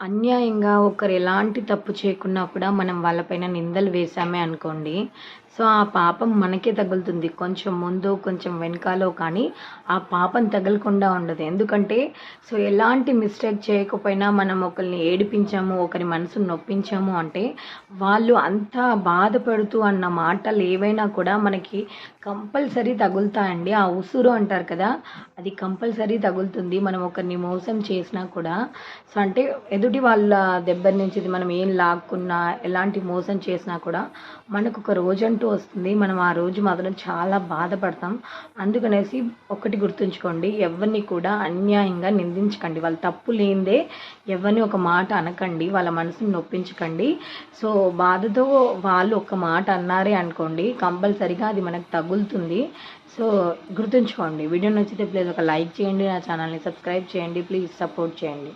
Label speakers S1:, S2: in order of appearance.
S1: అన్యాయంగా ఒకరు ఎలాంటి తప్పు చేయకున్నా కూడా మనం వాళ్ళపైన నిందలు వేసామే అనుకోండి. సో ఆ పాపం మనకే తగులుతుంది. కొంచెం ముందు కొంచెం వెనకాలో కానీ ఆ పాపం తగలకుండా ఉండదు. ఎందుకంటే సో ఎలాంటి మిస్టేక్ చేయకపోయినా మనం ఒకరిని ఏడిపించాము ఒకరి మనసును నొప్పించాము అంటే వాళ్ళు అంతా బాధపడుతూ అన్న మాటలు ఏవైనా కూడా మనకి కంపల్సరీ తగులుతాయండి. ఆ ఉసురు అంటారు కదా అది కంపల్సరీ తగులుతుంది. మనం ఒకరిని మోసం చేసినా కూడా సో అంటే ఎదుటి వాళ్ళ దెబ్బ నుంచి మనం ఏం లాక్కున్నా ఎలాంటి మోసం చేసినా కూడా మనకు ఒక రోజంటూ వస్తుంది. మనం ఆ రోజు మాత్రం చాలా బాధపడతాం. అందుకనేసి ఒకటి గుర్తుంచుకోండి. ఎవరిని కూడా అన్యాయంగా నిందించకండి. వాళ్ళ తప్పు లేనిదే ఎవరిని ఒక మాట అనకండి. వాళ్ళ మనసుని నొప్పించకండి. సో బాధతో వాళ్ళు ఒక మాట అన్నారే అనుకోండి కంపల్సరిగా అది మనకు తగులుతుంది. సో గుర్తుంచుకోండి. వీడియో నచ్చితే ప్లీజ్ ఒక లైక్ చేయండి. నా ఛానల్ని సబ్స్క్రైబ్ చేయండి. ప్లీజ్ సపోర్ట్ చేయండి.